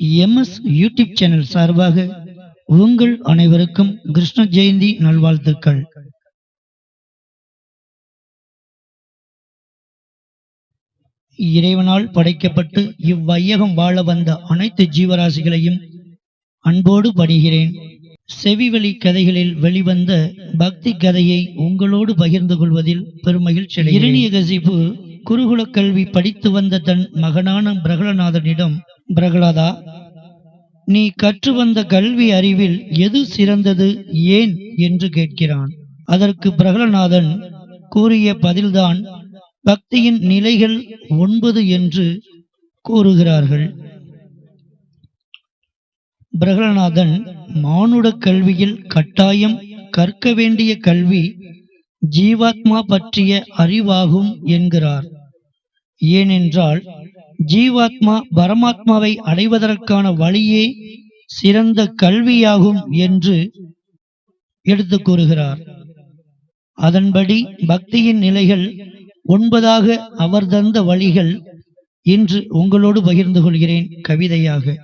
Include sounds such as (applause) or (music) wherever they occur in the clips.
MS YouTube channel சார்பாக உங்கள் அனைவருக்கும் கிருஷ்ண ஜெயந்தி நல்வாழ்த்துக்கள். இறைவனால் படைக்கப்பட்டு இவ்வையகம் வாழ வந்த அனைத்து ஜீவராசிகளையும் அன்போடு பணிகிறேன். செவிவழி கதைகளில் வெளிவந்த பக்தி கதையை உங்களோடு பகிர்ந்து கொள்வதில் பெருமகிழ்ச்சி இரணியகசிபு குருகுல கல்வி படித்து வந்த தன் மகனான பிரகலநாதனிடம் பிரகலாதா நீ கற்று வந்த கல்வி அறிவில் எது சிறந்தது ஏன் என்று கேட்கிறான். அதற்கு பிரகலநாதன் கூறிய பதில்தான் பக்தியின் நிலைகள் ஒன்பது என்று கூறுகிறார்கள். பிரகலநாதன் மானுட கல்வியில் கட்டாயம் கற்க வேண்டிய கல்வி ஜீவாத்மா பற்றிய அறிவாகும் என்கிறார். ஏனென்றால் ஜீவாத்மா பரமாத்மாவை அடைவதற்கான வழியே சிறந்த கல்வியாகும் என்று எடுத்து கூறுகிறார். அதன்படி பக்தியின் நிலைகள் ஒன்பதாக அவர் தந்த வழிகள் இன்று உங்களோடு பகிர்ந்து கொள்கிறேன் கவிதையாக.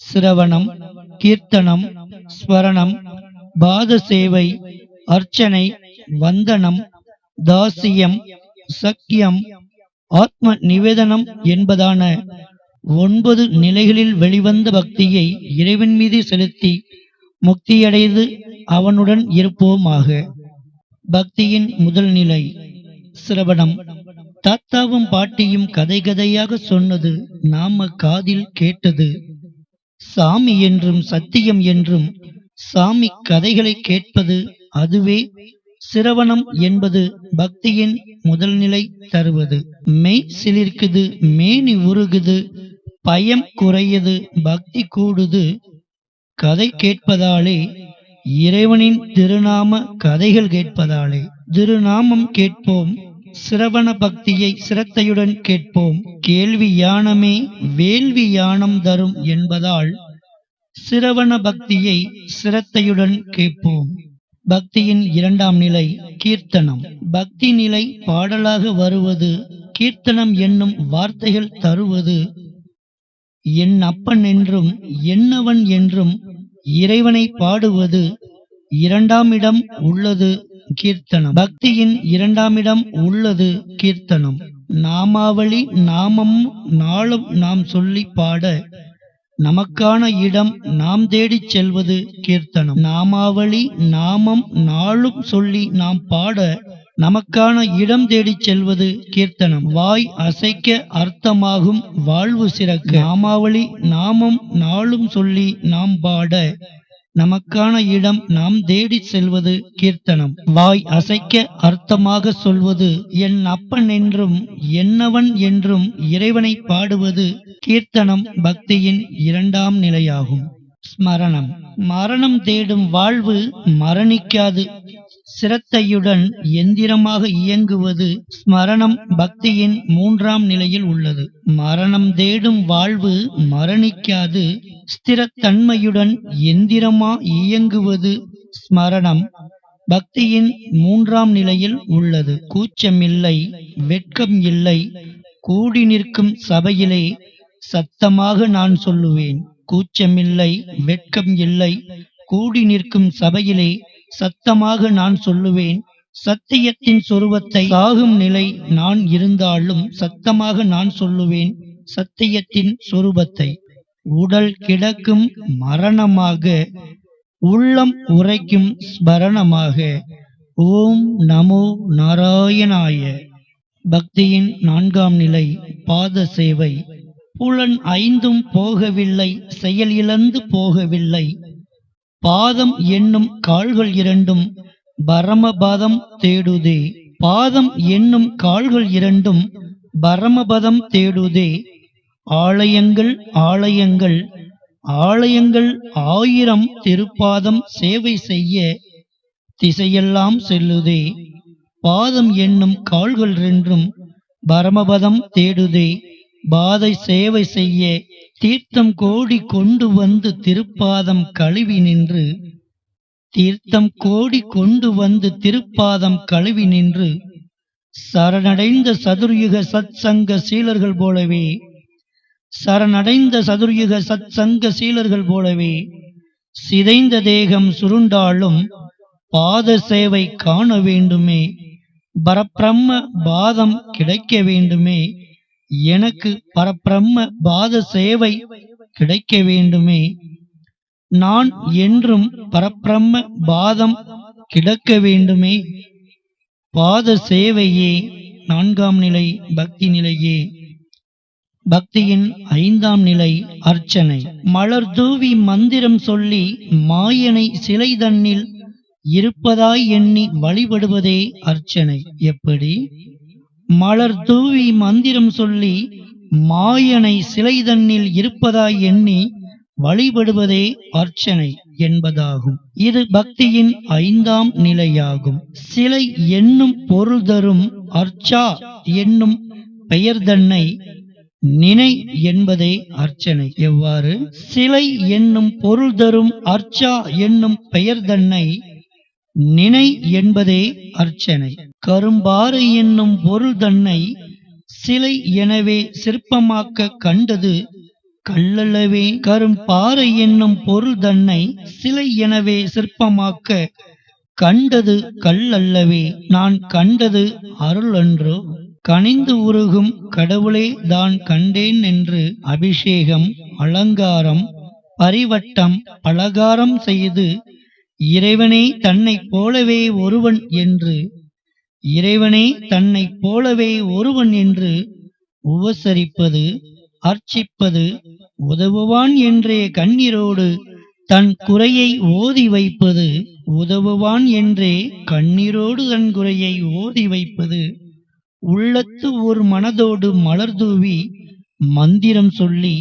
சிரவணம் கீர்த்தனம் ஸ்வரணம் பாத சேவை அர்ச்சனை வந்தனம் தாசியம் சக்கியம் ஆத்ம நிவேதனம் என்பதான ஒன்பது நிலைகளில் வெளிவந்த பக்தியை இறைவன் மீது செலுத்தி முக்தியடைந்து அவனுடன் இருப்போமாக. பக்தியின் முதல் நிலை சிரவணம். தாத்தாவும் பாட்டியும் கதை கதையாக சொன்னது நாம காதில் கேட்டது. சாமி என்றும் சத்தியம் என்றும் சாமி கதைகளை கேட்பது அதுவே சிரவணம் என்பது பக்தியின் முதல் நிலை தருவது. மெய் சிலிர்க்குது மேனி உருகுது பயம் குறையது பக்தி கூடுது. கதை கேட்பதாலே இறைவனின் திருநாம கதைகள் கேட்பதாலே திருநாமம் கேட்போம் சிரவண பக்தியை சிரத்தையுடன் கேட்போம். கேள்வி யானமே வேள்வி யானம் தரும் என்பதால் சிரவண பக்தியை சிரத்தையுடன் கேட்போம். பக்தியின் இரண்டாம் நிலை கீர்த்தனம். பக்தி நிலை பாடலாக வருவது கீர்த்தனம் என்னும் வார்த்தைகள் தருவது என் அப்பன் என்றும் என்னவன் என்றும் இறைவனை பாடுவது இரண்டாம் இடம் உள்ளது கீர்த்தனம். பக்தியின் இரண்டாம் இடம் உள்ளது கீர்த்தனம். நாமாவளி நாமம் நாளும் நாம் சொல்லி பாட நமக்கான இடம் நாம் தேடிச் செல்வது கீர்த்தனம். நாமாவளி நாமம் நாளும் சொல்லி நாம் பாட நமக்கான இடம் தேடிச் செல்வது கீர்த்தனம். வாய் அசைக்க அர்த்தமாகும் வாழ்வு சிறக்க. நாமாவளி நாமம் நாளும் சொல்லி நாம் பாட நமக்கான இடம் நாம் தேடிச் செல்வது கீர்த்தனம். வாய் அசைக்க அர்த்தமாக சொல்வது என் அப்பன் என்றும் என்னவன் என்றும் இறைவனை பாடுவது கீர்த்தனம் பக்தியின் இரண்டாம் நிலையாகும். ஸ்மரணம். மரணம் தேடும் வாழ்வு மரணிக்காது. சிரத்தையுடன் எந்திரமாக இயங்குவது ஸ்மரணம் பக்தியின் மூன்றாம் நிலையில் உள்ளது. மரணம் தேடும் வாழ்வு மரணிக்காது. ஸ்திரத்தன்மையுடன் எந்திரமா இயங்குவது ஸ்மரணம் பக்தியின் மூன்றாம் நிலையில் உள்ளது. கூச்சமில்லை வெட்கம் இல்லை கூடி நிற்கும் சபையிலே சத்தமாக நான் சொல்லுவேன். கூச்சமில்லை வெட்கம் இல்லை கூடி நிற்கும் சபையிலே சத்தமாக நான் சொல்லுவேன் சத்தியத்தின் சொருவத்தை சாகும் நிலை நான் இருந்தாலும் சத்தமாக நான் சொல்லுவேன் சத்தியத்தின் சொரூபத்தை. உடல் கிடக்கும் மரணமாக உள்ளம் உரைக்கும் ஸ்மரணமாக. ஓம் நமோ நாராயணாய. பக்தியின் நான்காம் நிலை பாத சேவை. புலன் ஐந்தும் போகவில்லை செயல் இழந்து போகவில்லை. பாதம் என்னும் கால்கள் இரண்டும் பரமபதம் தேடுதே. பாதம் என்னும் கால்கள் இரண்டும் பரமபதம் தேடுதே. ஆலயங்கள் ஆலயங்கள் ஆலயங்கள் ஆயிரம் திருப்பாதம் சேவை செய்ய திசையெல்லாம் செல்லுதே. பாதம் என்னும் கால்கள் ரெண்டும் பரமபதம் தேடுதே. பாதை சேவை செய்ய தீர்த்தம் கோடி கொண்டு வந்து திருப்பாதம் கழுவி நின்று தீர்த்தம் கோடி கொண்டு வந்து திருப்பாதம் கழுவி நின்று சரணடைந்த சதுர்யுக சத்சங்க சீலர்கள் போலவே சரணடைந்த சதுர்யுக சத் சங்க சீலர்கள் போலவே சிதைந்த தேகம் சுருண்டாலும் பாத சேவை காண வேண்டுமே பரப்பிரம்ம பாதம் கிடைக்க வேண்டுமே எனக்கு பரபிரம்ம பாத சேவை கிடைக்க வேண்டுமே. நான் என்றும் பரபிரம்ம பாதம் கிடக்க வேண்டுமே. பாத சேவையே நான்காம் நிலை பக்தி நிலையே. பக்தியின் ஐந்தாம் நிலை அர்ச்சனை. மலர் தூவி மந்திரம் சொல்லி மாயனை சிலை தன்னில் இருப்பதாய் எண்ணி வழிபடுவதே அர்ச்சனை. எப்படி? மலர் தூவி மந்திரம் சொல்லி மாயனை சிலை தன்னில் இருப்பதாய் எண்ணி வழிபடுவதே அர்ச்சனை என்பதாகும். இது பக்தியின் ஐந்தாம் நிலையாகும். சிலை என்னும் பொருள் தரும் அர்ச்சா என்னும் பெயர் தன்னை நினை என்பதே அர்ச்சனை. எவ்வாறு? சிலை என்னும் பொருள் தரும் அர்ச்சா என்னும் பெயர் தன்னை நினை என்பதே அர்ச்சனை. கரும்பாறை என்னும் பொருள் தன்னை சிலை எனவே சிற்பமாக்க கண்டது கல்லளவே. கரும்பாறை என்னும் பொருள் தன்னை சிலை எனவே சிற்பமாக்க கண்டது கல்லல்லவே நான் கண்டது அருள் அன்றோ கனிந்து உருகும் கடவுளே தான் கண்டேன் என்று அபிஷேகம் அலங்காரம் பரிவட்டம் பலகாரம் செய்து இறைவனை தன்னைப் போலவே ஒருவன் என்று இறைவனை தன்னைப் போலவே ஒருவன் என்று உபசரிப்பது அர்ச்சிப்பது உதவுவான் என்றே கண்ணீரோடு தன் குறையை ஓதி வைப்பது உதவுவான் என்றே கண்ணீரோடு தன் குறையை ஓதி வைப்பது. உள்ளத்து ஒரு மனதோடு மலர் தூவி மந்திரம் சொல்லி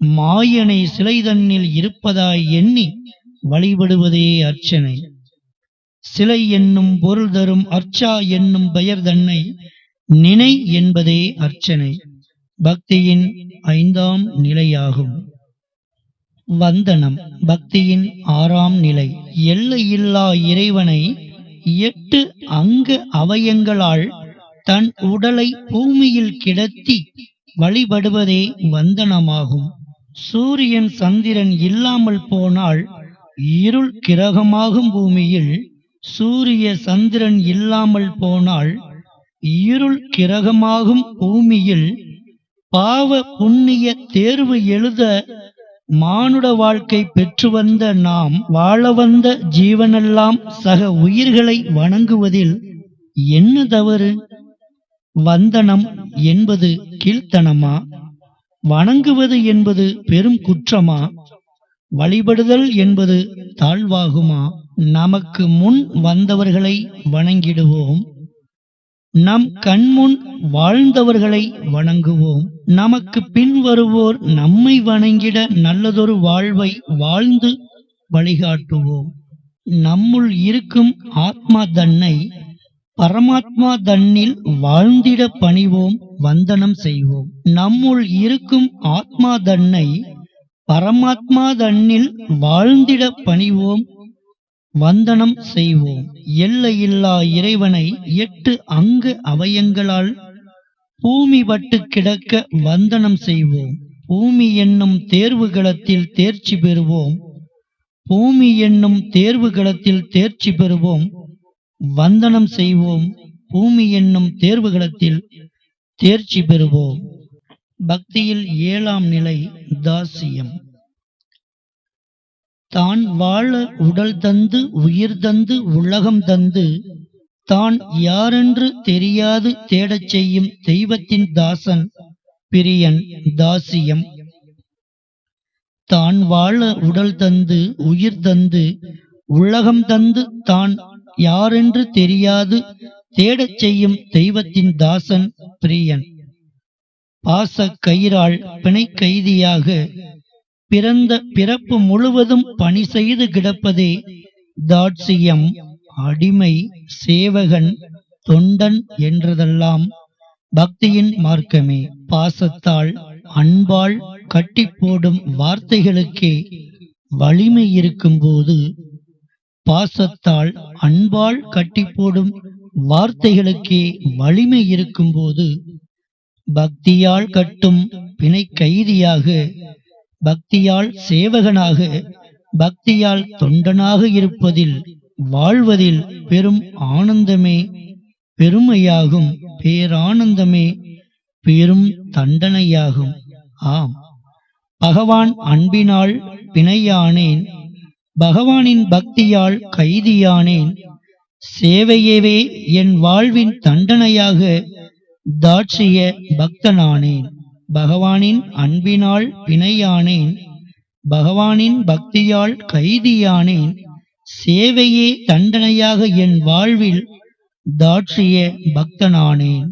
மாயனை சிலை தன்னில் இருப்பதாய் எண்ணி வழிபடுவதே அர்ச்சனை. சிலை என்னும் பொருள் தரும் அர்ச்சா என்னும் பெயர் தன்னை நினை என்பதே அர்ச்சனை. பக்தியின் ஐந்தாம் நிலையாகும். வந்தனம் பக்தியின் ஆறாம் நிலை. எல்லையில்லா இறைவனை எட்டு அங்க அவயங்களால் தன் உடலை பூமியில் கிடத்தி வழிபடுவதே வந்தனமாகும். சூரியன் சந்திரன் இல்லாமல் போனால் இருள் கிரகமாகும் பூமியில் சூரிய சந்திரன் இல்லாமல் போனால் இருள் கிரகமாகும் பூமியில் பாவ புண்ணிய தேர்வு எழுத மானுட வாழ்க்கை பெற்று வந்த நாம் வாழ வந்த ஜீவனெல்லாம் சக உயிர்களை வணங்குவதில் என்ன தவறு? வந்தனம் என்பது கீழ்த்தனமா? வணங்குவது என்பது பெரும் குற்றமா? வழிபடுதல் என்பது தாழ்வாகுமா? நமக்கு முன் வந்தவர்களை வணங்கிடுவோம். நம் கண்முன் வாழ்ந்தவர்களை வணங்குவோம். நமக்கு பின் வருவோர் நம்மை வணங்கிட நல்லதொரு வாழ்வை வாழ்ந்து வழிகாட்டுவோம். நம்முள் இருக்கும் ஆத்மா தன்னை பரமாத்மா தன்னில் வாழ்ந்திட பணிவோம் வந்தனம் செய்வோம். நம்முள் இருக்கும் ஆத்மா தன்னை பரமாத்மா தன்னில் வாழ்ந்திட பணிவோம். வந்தனம் செய்வோம். எல்லையில்லா இறைவனை எட்டு அங்கு அவயங்களால் பூமி பட்டு கிடக்க வந்தனம் செய்வோம். பூமி என்னும் தேர்வுகளத்தில் தேர்ச்சி பெறுவோம். பூமி என்னும் தேர்வுகளத்தில் தேர்ச்சி பெறுவோம். வந்தனம் செய்வோம். பூமி என்னும் தேர்வுகளத்தில் தேர்ச்சி பெறுவோம். பக்தியில் ஏழாம் நிலை தாசியம் தான் வாழ உடல் தந்து உயிர் தந்து உலகம் தந்து தான் யாரென்று தெரியாது தேடச் செய்யும் தெய்வத்தின் தாசன் பிரியன் தாசியம். தான் வாழ உடல் தந்து உயிர் தந்து உலகம் தந்து தான் யாரென்று தெரியாது தேடச் செய்யும் தெய்வத்தின் தாசன் பிரியன். ஆச கயிறால் பிணை கைதியாக பிறந்த பிறப்பு முழுவதும் பணி செய்து கிடப்பதே தாட்சியம் அடிமை சேவகன் தொண்டன் என்றதெல்லாம் பக்தியின் மார்க்கமே. பாசத்தால் அன்பால் கட்டி போடும் வார்த்தைகளுக்கே வலிமை இருக்கும்போது பாசத்தால் அன்பால் கட்டி போடும் வார்த்தைகளுக்கே வலிமை இருக்கும்போது பக்தியால் கட்டும் பிணை கைதியாக பக்தியால் சேவகனாக பக்தியால் தொண்டனாக இருப்பதில் வாழ்வதில் பெரும் ஆனந்தமே பெருமையாகும் பேரானந்தமே பெரும் தண்டனையாகும். ஆம். பகவான் அன்பினால் பிணையானேன் பகவானின் பக்தியால் கைதியானேன் சேவையவே என் வாழ்வின் தண்டனையாக தாட்சிய பக்தனானேன் பகவானின் அன்பினால் பிணையானேன் பகவானின் பக்தியால் கைதியானேன் சேவையே தண்டனையாக என் வாழ்வில் தாட்சிய பக்தனானேன்.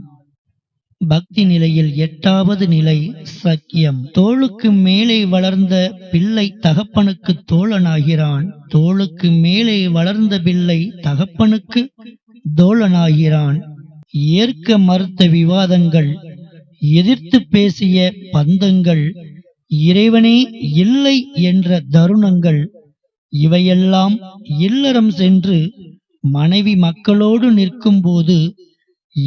பக்தி நிலையில் எட்டாவது நிலை சக்கியம். தோளுக்கு மேலே வளர்ந்த பிள்ளை தகப்பனுக்கு தோழனாகிறான். தோளுக்கு மேலே வளர்ந்த பிள்ளை தகப்பனுக்கு தோழனாகிறான். ஏற்க மறுத்த விவாதங்கள் எதிர்த்து பேசிய பந்தங்கள் இறைவனே இல்லை என்ற தருணங்கள் இவையெல்லாம் இல்லறம் சென்று மனைவி மக்களோடு நிற்கும்போது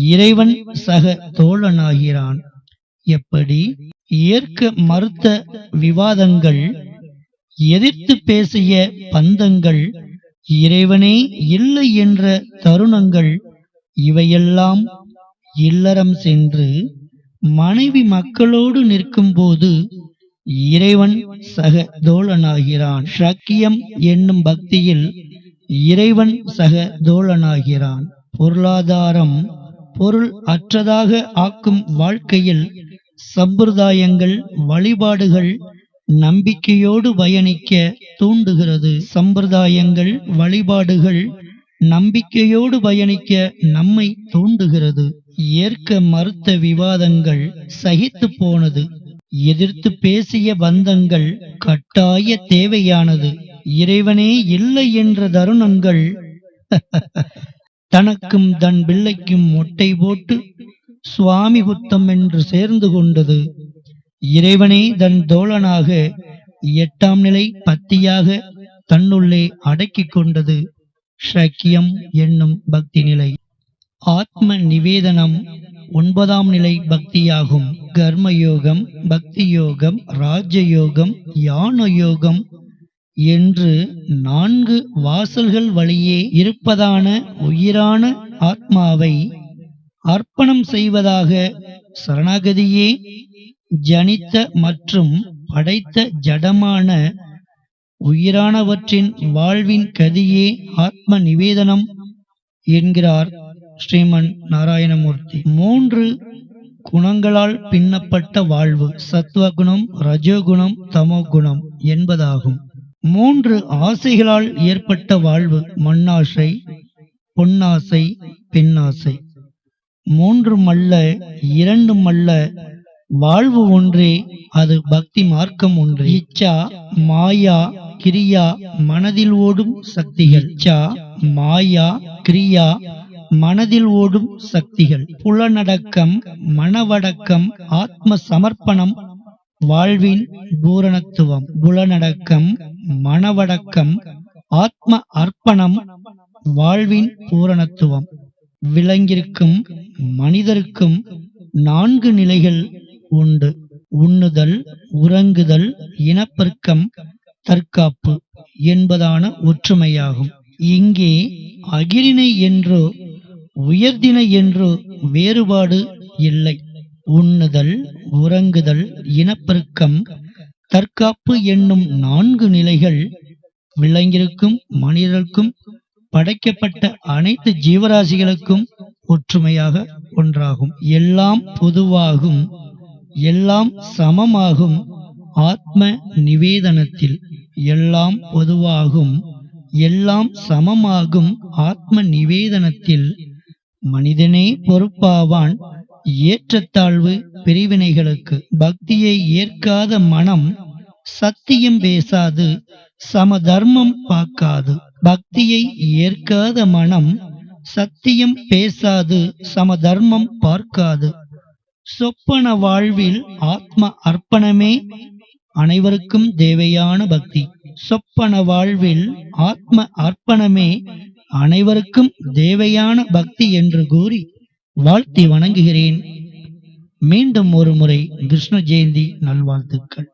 இறைவன் சக தோழனாகிறான். எப்படி? ஏற்க மறுத்த விவாதங்கள் எதிர்த்து பேசிய பந்தங்கள் இறைவனே இல்லை என்ற தருணங்கள் இவையெல்லாம் இல்லறம் சென்று மனைவி மக்களோடு நிற்கும்போது இறைவன் சக தோழனாகிறான். ஷக்கியம் என்னும் பக்தியில் இறைவன் சக தோழனாகிறான். பொருளாதாரம் பொருள் அற்றதாக ஆக்கும் வாழ்க்கையில் சம்பிரதாயங்கள் வழிபாடுகள் நம்பிக்கையோடு பயணிக்க தூண்டுகிறது. சம்பிரதாயங்கள் வழிபாடுகள் நம்பிக்கையோடு பயணிக்க நம்மை தூண்டுகிறது. ஏற்க மறுத்த விவாதங்கள் சகித்து போனது. எதிர்த்து பேசிய பந்தங்கள் கட்டாய தேவையானது. இறைவனே இல்லை என்ற தருணங்கள் (laughs) தனக்கும் தன் பிள்ளைக்கும் மொட்டை போட்டு சுவாமி புத்தம் என்று சேர்ந்து கொண்டது. இறைவனே தன் தோழனாக எட்டாம் நிலை பத்தியாக தன்னுள்ளே அடக்கிக் கொண்டது. ஷக்கியம் என்னும் பக்தி நிலை. ஆத்ம நிவேதனம் ஒன்பதாம் நிலை பக்தியாகும். கர்மயோகம் பக்தி யோகம் ராஜயோகம் யான யோகம் என்று நான்கு வாசல்கள் வழியே இருப்பதான உயிரான ஆத்மாவை அர்ப்பணம் செய்வதாக சரணாகதியே ஜனித்த மற்றும் படைத்த ஜடமான உயிரானவற்றின் வாழ்வின் கதியே ஆத்ம நிவேதனம் என்கிறார் ஸ்ரீமன் நாராயணமூர்த்தி. மூன்று குணங்களால் பின்னப்பட்ட வாழ்வு சத்துவகுணம் ரஜோகுணம் தமோகுணம் என்பதாகும். மூன்று ஆசைகளால் ஏற்பட்ட வாழ்வு மண்ணாசை பொன்னாசை பெண்ணாசை மூன்று மல்ல இரண்டும் அல்ல வாழ்வு ஒன்றே அது பக்தி மார்க்கம் ஒன்று. இச்சா மாயா கிரியா மனதில் ஓடும் சக்திகள். இச்சா மாயா கிரியா மனதில் ஓடும் சக்திகள். புலனடக்கம் மனவடக்கம் ஆத்ம சமர்ப்பணம் வாழ்வின் பூரணத்துவம். புலனடக்கம் மனவடக்கம் ஆத்ம அர்ப்பணம் வாழ்வின் பூரணத்துவம். விலங்கிற்கும் மனிதருக்கும் நான்கு நிலைகள் உண்டு. உண்ணுதல் உறங்குதல் இனப்பெருக்கம் தற்காப்பு என்பதான ஒற்றுமையாகும். இங்கே அகிரிணை என்றோ உயர்தினை என்றோ வேறுபாடு இல்லை. உண்ணுதல் உறங்குதல் இனப்பெருக்கம் தற்காப்பு என்னும் நான்கு நிலைகள் விலங்கிற்கும் மனிதருக்கும் படைக்கப்பட்ட அனைத்து ஜீவராசிகளுக்கும் ஒற்றுமையாக ஒன்றாகும். எல்லாம் பொதுவாகும் எல்லாம் சமமாகும் ஆத்ம நிவேதனத்தில். எல்லாம் பொதுவாகும் எல்லாம் சமமாகும் ஆத்ம நிவேதனத்தில் மனிதனே பொறுப்பாவான் ஏற்றத்தாழ்வு பிரிவினைகளுக்கு. பக்தியை ஏற்காத மனம் சத்தியம் பேசாது சமதர்மம் பார்க்காது. பக்தியை ஏற்காத மனம் சத்தியம் பேசாது சமதர்மம் பார்க்காது. சொப்பன வாழ்வில் ஆத்ம அர்ப்பணமே அனைவருக்கும் தேவையான பக்தி. சொப்பன வாழ்வில் ஆத்ம அர்ப்பணமே அனைவருக்கும் தேவையான பக்தி என்று கூறி வாழ்த்தி வணங்குகிறேன். மீண்டும் ஒரு முறை கிருஷ்ண ஜெயந்தி நல்வாழ்த்துக்கள்.